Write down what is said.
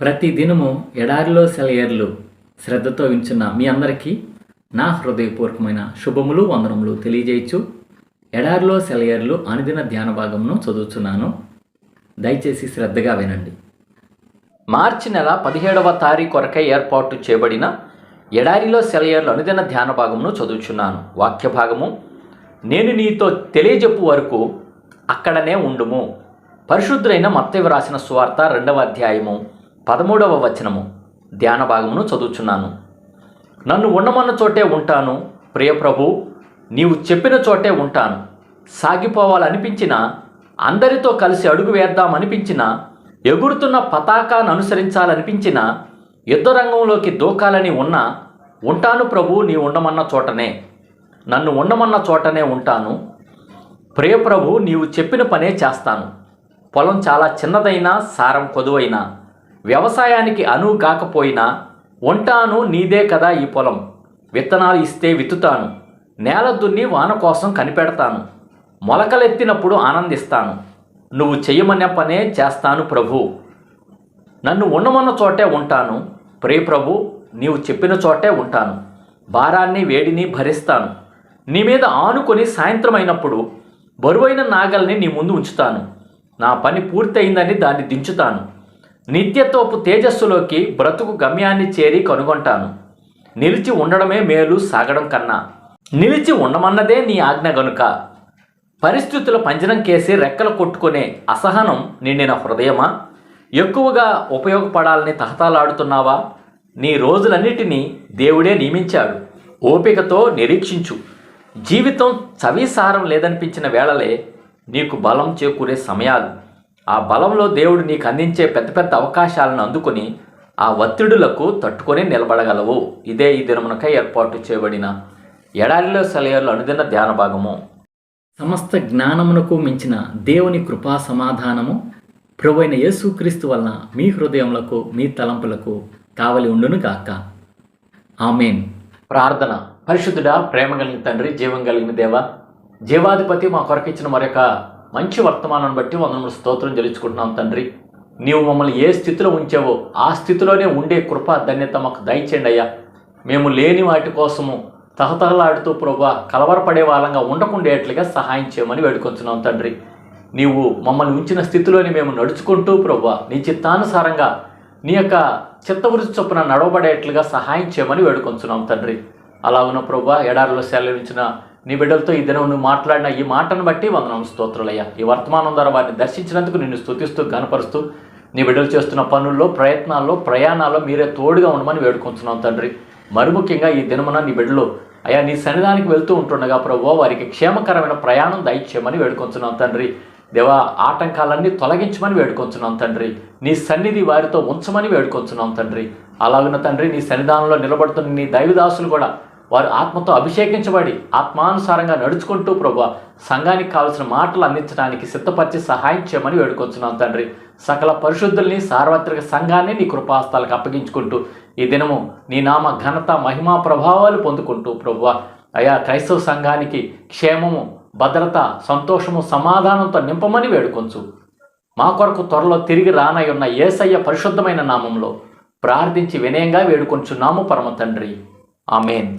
ప్రతి దినము ఎడారిలో సెలయర్లు శ్రద్ధతో వించున్న మీ అందరికీ నా హృదయపూర్వకమైన శుభములు వందనములు తెలియజేయచ్చు. ఎడారిలో సెలయర్లు అనుదిన ధ్యాన భాగమును చదువుతున్నాను దయచేసి శ్రద్ధగా వినండి. మార్చి నెల పదిహేడవ తారీఖు కొరకై ఏర్పాటు చేయబడిన ఎడారిలో సెలయర్లు అనుదిన ధ్యాన భాగమును చదువుచున్నాను. వాక్య భాగము నేను నీతో తెలియజెప్పు వరకు అక్కడనే ఉండుము. పరిశుద్ధులైన మత్తవి రాసిన సువార్త రెండవ అధ్యాయము పదమూడవ వచనము. ధ్యాన భాగమును చదువుచున్నాను. నన్ను ఉండమన్న చోటే ఉంటాను. ప్రియప్రభు నీవు చెప్పిన చోటే ఉంటాను. సాగిపోవాలనిపించిన అందరితో కలిసి అడుగు వేద్దామనిపించిన ఎగురుతున్న పతాకాన్ని అనుసరించాలనిపించిన యుద్ధ రంగంలోకి దూకాలని ఉన్నా ఉంటాను ప్రభు నీ ఉండమన్న చోటనే. నన్ను ఉండమన్న చోటనే ఉంటాను. ప్రియ ప్రభు నీవు చెప్పిన పనే చేస్తాను. పొలం చాలా చిన్నదైనా సారం కొదువైనా వ్యవసాయానికి అనువు కాకపోయినా ఉంటాను నీదే కదా ఈ పొలం. విత్తనాలు ఇస్తే విత్తుతాను. నేల దున్ని వాన కోసం కనిపెడతాను. మొలకలెత్తినప్పుడు ఆనందిస్తాను. నువ్వు చెయ్యమనే పనే చేస్తాను ప్రభు. నన్ను ఉండమన్న చోటే ఉంటాను. ప్రే ప్రభు నీవు చెప్పిన చోటే ఉంటాను. భారాన్ని వేడిని భరిస్తాను. నీ మీద ఆనుకొని సాయంత్రం అయినప్పుడు బరువైన నాగల్ని నీ ముందు ఉంచుతాను. నా పని పూర్తయిందని దాన్ని దించుతాను. నిత్యత్వపు తేజస్సులోకి బ్రతుకు గమ్యాన్ని చేరి కనుగొంటాను. నిలిచి ఉండడమే మేలు సాగడం కన్నా. నిలిచి ఉండమన్నదే నీ ఆజ్ఞ గనుక. పరిస్థితుల పంజరం కేసి రెక్కలు కొట్టుకునే అసహనం నిండిన హృదయమా? ఎక్కువగా ఉపయోగపడాలని తహతాలాడుతున్నావా? నీ రోజులన్నిటినీ దేవుడే నియమించాడు. ఓపికతో నిరీక్షించు. జీవితం చవిసారం లేదనిపించిన వేళలే నీకు బలం చేకూరే సమయాలు. ఆ బలంలో దేవుడు నీకు అందించే పెద్ద పెద్ద అవకాశాలను అందుకొని ఆ ఒత్తిడులకు తట్టుకొని నిలబడగలవు. ఇదే ఈ దినమునకై ఏర్పాటు చేయబడిన ఎడారిలో సెలయర్లు అనుదిన ధ్యాన భాగము. సమస్త జ్ఞానమునకు మించిన దేవుని కృపా సమాధానము ప్రభువైన యేసుక్రీస్తు వలన మీ హృదయములకు మీ తలంపులకు కావలి ఉండును గాక. ఆమెన్. ప్రార్థన. పరిశుద్ధుడా ప్రేమ కలిగిన తండ్రి జీవం కలిగిన దేవ జీవాధిపతి మా కొరకిచ్చిన మరొక మంచి వర్తమానాన్ని బట్టి వందనములు స్తోత్రం చెల్లించుకుంటున్నాం తండ్రి. నీవు మమ్మల్ని ఏ స్థితిలో ఉంచావో ఆ స్థితిలోనే ఉండే కృపా ధన్యత మాకు దయచేయండి అయ్యా. మేము లేని వాటి కోసము తహతహలాడుతూ ప్రభా కలవరపడే వాళ్ళంగా ఉండకుండేట్లుగా సహాయం చేయమని వేడుకొంచున్నాం తండ్రి. నీవు మమ్మల్ని ఉంచిన స్థితిలోని మేము నడుచుకుంటూ ప్రభా నీ చిత్తానుసారంగా నీ యొక్క చిత్తవృత్తి చొప్పున నడవబడేట్లుగా సహాయం చేయమని వేడుకొంచున్నాం తండ్రి. అలా ఉన్న ప్రభా ఎడారిలో సెలవించిన నీ బిడ్డలతో ఈ దినం నువ్వు మాట్లాడిన ఈ మాటను బట్టి వందనం స్తోత్రులయ్యా. ఈ వర్తమానం ద్వారా వారిని దర్శించినందుకు నిన్ను స్తుతిస్తూ గనపరుస్తూ నీ బిడ్డలు చేస్తున్న పనుల్లో ప్రయత్నాల్లో ప్రయాణాల్లో మీరే తోడుగా ఉండమని వేడుకుంటున్నాం తండ్రి. మరి ముఖ్యంగా ఈ దినమున నీ బిడ్డలు అయ్యా నీ సన్నిధానికి వెళ్తూ ఉంటుండగా ప్రభు వారికి క్షేమకరమైన ప్రయాణం దయచేయమని వేడుకొంచున్నాం తండ్రి. దేవా ఆటంకాలన్నీ తొలగించమని వేడుకొంచున్నాం తండ్రి. నీ సన్నిధి వారితో ఉంచమని వేడుకొంచున్నాం తండ్రి. అలాగున్న తండ్రి నీ సన్నిధానంలో నిలబడుతున్న నీ దైవదాసులు కూడా వారు ఆత్మతో అభిషేకించబడి ఆత్మానుసారంగా నడుచుకుంటూ ప్రభు సంఘానికి కావలసిన మాటలు అందించడానికి సిద్ధపరిచి సహాయం చేయమని వేడుకొంచున్నాం తండ్రి. సకల పరిశుద్ధుల్ని సార్వత్రిక సంఘాన్ని నీ కృపాస్తాలకు అప్పగించుకుంటూ ఈ దినము నీ నామ ఘనత మహిమా ప్రభావాలు పొందుకుంటూ ప్రభు అయా క్రైస్తవ సంఘానికి క్షేమము భద్రత సంతోషము సమాధానంతో నింపమని వేడుకొంచు. మా కొరకు త్వరలో తిరిగి రానై ఉన్న ఏసయ్య పరిశుద్ధమైన నామంలో ప్రార్థించి వినయంగా వేడుకొంచున్నాము పరమ తండ్రి. ఆమెన్.